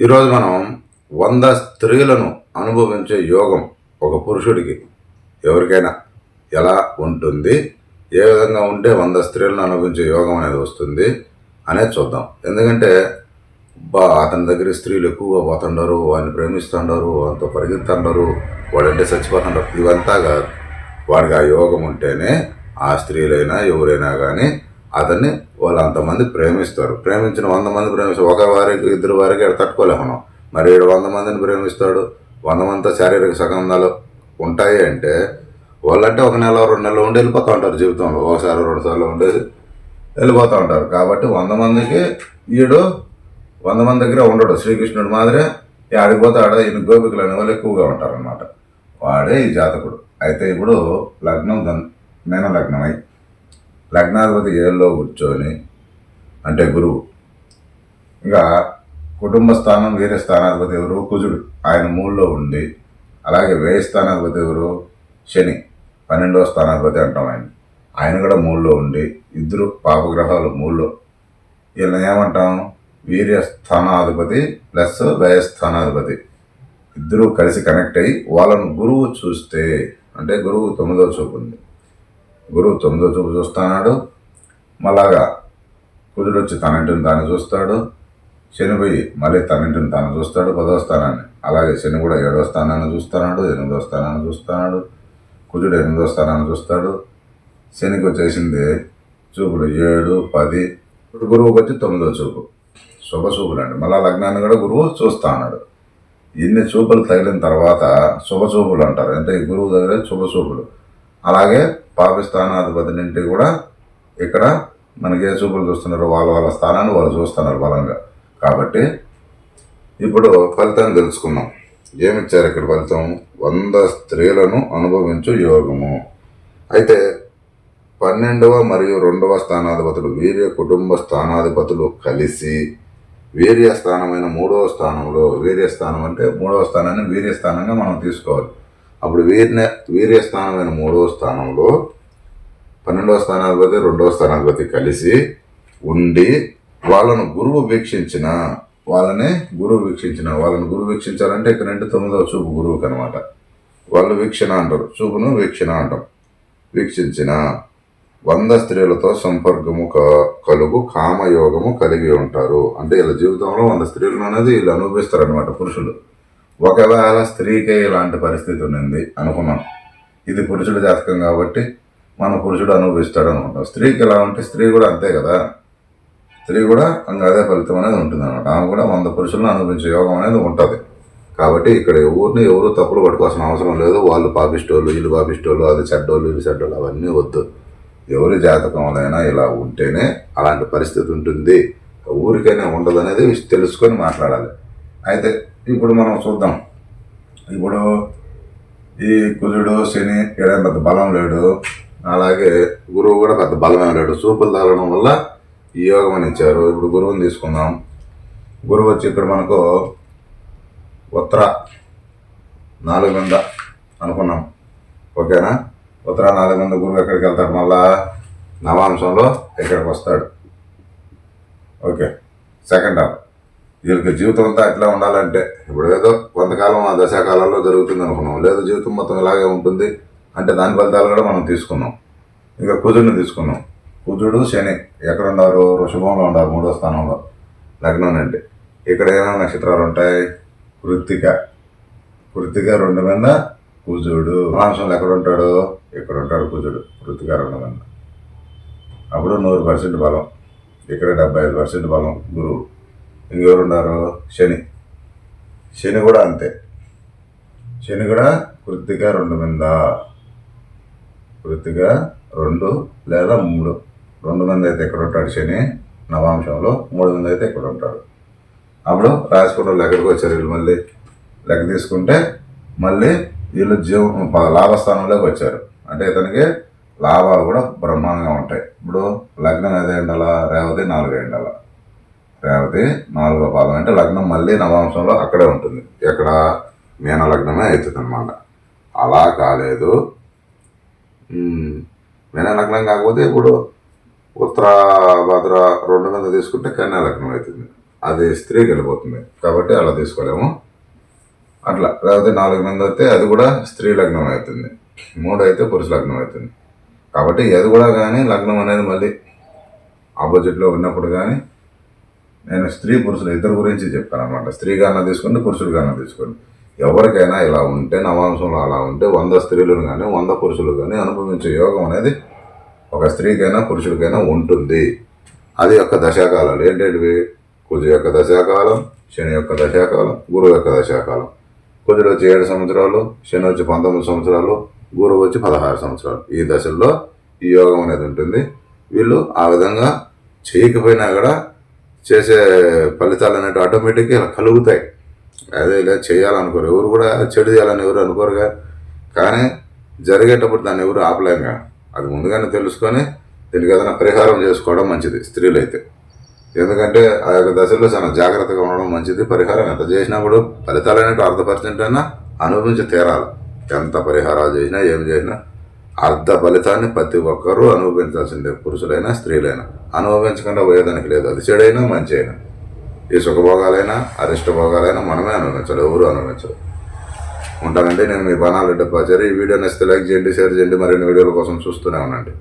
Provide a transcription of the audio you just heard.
ఈరోజు మనం వంద స్త్రీలను అనుభవించే యోగం ఒక పురుషుడికి ఎవరికైనా ఎలా ఉంటుంది ఏ విధంగా ఉంటే వంద స్త్రీలను అనుభవించే యోగం అనేది వస్తుంది అనేది చూద్దాం. ఎందుకంటే బా అతని దగ్గర స్త్రీలు ఎక్కువగా పోతుండారు వాడిని ప్రేమిస్తుండరు వాడితో పరిగెత్తుండరు వాడంటే చచ్చిపోతుండరు. ఇవంతా కాదు. వాడికి ఆ యోగం ఉంటేనే ఆ స్త్రీలైనా ఎవరైనా కానీ అతన్ని వాళ్ళు అంతమంది ప్రేమిస్తారు. ప్రేమించిన వంద మంది ప్రేమిస్తారు. ఒక వారికి ఇద్దరు వారికి తట్టుకోలేము మనం. మరి ఏడు వంద మందిని ప్రేమిస్తాడు. వంద మందితో శారీరక సంబంధాలు ఉంటాయి అంటే వాళ్ళంటే ఒక నెల రెండు నెలలు ఉండి వెళ్ళిపోతూ ఉంటారు జీవితంలో. ఒకసారి రెండు సార్లు ఉండేది వెళ్ళిపోతూ ఉంటారు. కాబట్టి వంద మందికి ఈడు వంద మంది దగ్గర ఉండడు. శ్రీకృష్ణుడు మాదిరే ఆడికి ఆడ ఈయన గోపికలు అనే వాళ్ళు ఎక్కువగా ఉంటారనమాట వాడే ఈ జాతకుడు. అయితే ఇప్పుడు లగ్నం దన్ లగ్నం లగ్నమై లగ్నాధిపతి ఏళ్ళలో కూర్చొని అంటే గురువు ఇంకా కుటుంబ స్థానం వేరే స్థానాధిపతి ఎవరు? కుజుడు. ఆయన మూడులో ఉండి అలాగే వేయ స్థానాధిపతి ఎవరు? శని. పన్నెండవ స్థానాధిపతి అంటాం ఆయన. ఆయన కూడా మూడులో ఉండి ఇద్దరు పాపగ్రహాలు మూడులో. వీళ్ళని ఏమంటాం? వీర్య స్థానాధిపతి ప్లస్ వ్యయ స్థానాధిపతి. ఇద్దరూ కలిసి కనెక్ట్ అయ్యి వాళ్ళను గురువు చూస్తే అంటే గురువు తొమ్మిదో చూపు ఉంది. గురువు తొమ్మిదో చూపు చూస్తున్నాడు మళ్ళాగా కుదురు వచ్చి తనంటిని తాను చూస్తాడు. శని పోయి మళ్ళీ తనంటిని తాను చూస్తాడు పదో స్థానాన్ని. అలాగే శని కూడా ఏడో స్థానాన్ని చూస్తున్నాడు ఎనిమిదో స్థానాన్ని చూస్తున్నాడు కుజుడు ఎనిమిదో స్థానాన్ని చూస్తాడు. శనికి వచ్చేసింది చూపులు ఏడు పది. ఇప్పుడు గురువుకి వచ్చి తొమ్మిదో చూపు. శుభ చూపులు అండి మళ్ళా లగ్నాన్ని కూడా గురువు చూస్తా అన్నాడు ఇన్ని చూపులు తగిలిన తర్వాత శుభ చూపులు అంటారు. అంటే ఈ గురువు దగ్గర శుభ చూపులు. అలాగే పాకిస్తానాధిపతి నుండి కూడా ఇక్కడ మనకి ఏ చూపులు చూస్తున్నారు వాళ్ళ వాళ్ళ స్థానాన్ని వాళ్ళు చూస్తున్నారు బలంగా. కాబట్టి ఇప్పుడు ఫలితం తెలుసుకున్నాం ఏమిచ్చారు ఇక్కడ ఫలితం? వంద స్త్రీలను అనుభవించు యోగము. అయితే పన్నెండవ మరియు రెండవ స్థానాధిపతులు వీర్య కుటుంబ స్థానాధిపతులు కలిసి వీర్య స్థానమైన మూడవ స్థానంలో వీర్య స్థానం అంటే మూడవ స్థానాన్ని వీర్య స్థానంగా మనం తీసుకోవాలి. అప్పుడు వీర్య వీర్య స్థానమైన మూడవ స్థానంలో పన్నెండవ స్థానాధిపతి రెండవ స్థానాధిపతి కలిసి ఉండి వాళ్ళను గురువు వీక్షించిన వాళ్ళని గురువు వీక్షించిన వాళ్ళని గురువు వీక్షించాలంటే ఇక్కడ రెండు తొమ్మిదవ చూపు గురువుకి అనమాట వాళ్ళు వీక్షణ అంటారు. చూపును వీక్షణ అంటాం. వీక్షించిన వంద స్త్రీలతో సంపర్కము క- కలుగు కామయోగము కలిగి ఉంటారు. అంటే వీళ్ళ జీవితంలో వంద స్త్రీలను అనేది వీళ్ళు అనుభవిస్తారు అనమాట పురుషులు. ఒకవేళ స్త్రీకే ఇలాంటి పరిస్థితి ఉన్నింది అనుకున్నాం. ఇది పురుషుల జాతకం కాబట్టి మన పురుషుడు అనుభవిస్తాడు అనమాట స్త్రీకి ఎలా ఉంటే స్త్రీ కూడా అంతే కదా. స్త్రీ కూడా ఇంకా అదే ఫలితం అనేది ఉంటుంది అనమాట ఆమె కూడా వంద పురుషులను అనుభవించే యోగం అనేది ఉంటుంది. కాబట్టి ఇక్కడ ఊరిని ఎవరు తప్పులు పట్టుకోవాల్సిన అవసరం లేదు. వాళ్ళు పాపిస్టోళ్ళు వీళ్ళు పాపిస్టోళ్ళు అది చెడ్డోళ్ళు వీళ్ళు చెడ్డోళ్ళు అవన్నీ వద్దు. ఎవరి జాతకంలోనైనా ఇలా ఉంటేనే అలాంటి పరిస్థితి ఉంటుంది. ఊరికైనా ఉండదు అనేది తెలుసుకొని మాట్లాడాలి. అయితే ఇప్పుడు మనం చూద్దాం. ఇప్పుడు ఈ కుజుడు శని ఇక్కడ పెద్ద బలం లేడు. అలాగే గురువు కూడా పెద్ద బలమే లేడు సూపులు తగలడం వల్ల ఈ యోగం అని ఇచ్చారు. ఇప్పుడు గురువుని తీసుకుందాం. గురువు వచ్చి ఇక్కడ మనకు ఉత్తర నాలుగు మంద అనుకున్నాం. ఓకేనా? ఉత్తర నాలుగు మంది గురువు ఎక్కడికి వెళ్తాడు? మళ్ళా నవాంశంలో ఇక్కడికి వస్తాడు. ఓకే. Second half. వీళ్ళకి జీవితం అంతా ఎట్లా ఉండాలంటే ఇప్పుడు ఏదో కొంతకాలం ఆ దశాకాలంలో జరుగుతుంది అనుకున్నాం. లేదు జీవితం మొత్తం ఇలాగే ఉంటుంది. అంటే దాని ఫలితాలు కూడా మనం తీసుకున్నాం. ఇంకా కుజుడిని తీసుకున్నాం. కుజుడు శని ఎక్కడ ఉన్నారు వృషభంలో ఉన్నారు మూడో స్థానంలో. లగ్నం అంటే ఇక్కడ ఏమైనా నక్షత్రాలు ఉంటాయి? కృత్తిక. కృత్తిక రెండు మీద కుజుడు మాంసంలో ఎక్కడ ఉంటాడు ఇక్కడ ఉంటాడు కుజుడు కృత్తిక రెండు మీద. అప్పుడు నూరు పర్సెంట్ బలం. ఇక్కడ డెబ్బై ఐదు పర్సెంట్ బలం గురువు. ఇంకెవరు ఉన్నారు శని. శని కూడా అంతే. శని కూడా కృత్తిక రెండు మీద. వృత్తిగా రెండు లేదా మూడు. రెండు మంది అయితే ఎక్కడ ఉంటాడు శని నవాంశంలో మూడు మంది అయితే ఇక్కడ ఉంటాడు. అప్పుడు రాసుకుంటూ లెక్కడికి వచ్చారు వీళ్ళు మళ్ళీ. లెక్క తీసుకుంటే మళ్ళీ వీళ్ళు జీవ లాభస్థానంలోకి వచ్చారు. అంటే ఇతనికి లాభాలు కూడా బ్రహ్మాండంగా ఉంటాయి. ఇప్పుడు లగ్నం ఏదో ఎండాల రేవతి నాలుగు ఎండల రేవతి నాలుగో పాదం అంటే లగ్నం మళ్ళీ నవాంశంలో అక్కడే ఉంటుంది. ఎక్కడ? మీన లగ్నమే అవుతుంది అనమాట అలా కాలేదు. మీనా లగ్నం కాకపోతే ఇప్పుడు ఉత్తర భద్ర రెండు మీద తీసుకుంటే కన్యా లగ్నం అవుతుంది. అది స్త్రీకి వెళ్ళిపోతుంది. కాబట్టి అలా తీసుకోలేము. అట్లా. లేకపోతే నాలుగు మంది అయితే అది కూడా స్త్రీ లగ్నం అవుతుంది. మూడు అయితే పురుష లగ్నం అవుతుంది. కాబట్టి అది కూడా కానీ లగ్నం అనేది మళ్ళీ ఆపోజిట్లో ఉన్నప్పుడు కానీ నేను స్త్రీ పురుషులు ఇద్దరు గురించి చెప్పాను అనమాట స్త్రీగా అన్న తీసుకోండి పురుషుడిగా అన్న తీసుకోండి. ఎవరికైనా ఇలా ఉంటే నవాంశంలో అలా ఉంటే వంద స్త్రీలను కానీ వంద పురుషులు కానీ అనుభవించే యోగం అనేది ఒక స్త్రీకైనా పురుషుడికైనా ఉంటుంది. అది యొక్క దశాకాలాలు. ఏంటంటివి? కుజు యొక్క దశాకాలం శని యొక్క దశాకాలం గురువు యొక్క దశాకాలం. కుజుడు వచ్చి ఏడు సంవత్సరాలు శని వచ్చి పంతొమ్మిది సంవత్సరాలు గురువు వచ్చి పదహారు సంవత్సరాలు. ఈ దశల్లో ఈ యోగం అనేది ఉంటుంది. వీళ్ళు ఆ విధంగా చేయకపోయినా కూడా చేసే ఫలితాలు అనేవి ఆటోమేటిక్గా ఇలా కలుగుతాయి. అదే ఇలా చేయాలనుకోరు. ఎవరు కూడా చెడు చేయాలని ఎవరు అనుకోరుగా కానీ జరిగేటప్పుడు దాన్ని ఎవరు ఆపలేంగా అది ముందుగానే తెలుసుకొని దీనికి ఏదైనా పరిహారం చేసుకోవడం మంచిది స్త్రీలైతే. ఎందుకంటే ఆ యొక్క దశలో చాలా జాగ్రత్తగా ఉండడం మంచిది. పరిహారం ఎంత చేసినా కూడా ఫలితాలు అనేవి అర్ధ పర్సెంట్ అయినా అనుభవించి తీరాలి. ఎంత పరిహారాలు చేసినా ఏం చేసినా అర్ధ ఫలితాన్ని ప్రతి ఒక్కరూ అనుభవించాల్సిందే. పురుషులైనా స్త్రీలైనా. అనుభవించకుండా పోయేదానికి లేదు. అది చెడైనా మంచి అయినా ఈ సుఖభోగాలైనా అరిష్ట భోగాలైనా మనమే అనుభవించాలి ఎవరు అనుభవించరు. ఉంటానండి నేను మీ బాణాలు డబ్బాచారి ఈ వీడియో నచ్చితే లైక్ చేయండి షేర్ చేయండి మరిన్ని వీడియోల కోసం చూస్తూనే ఉండండి.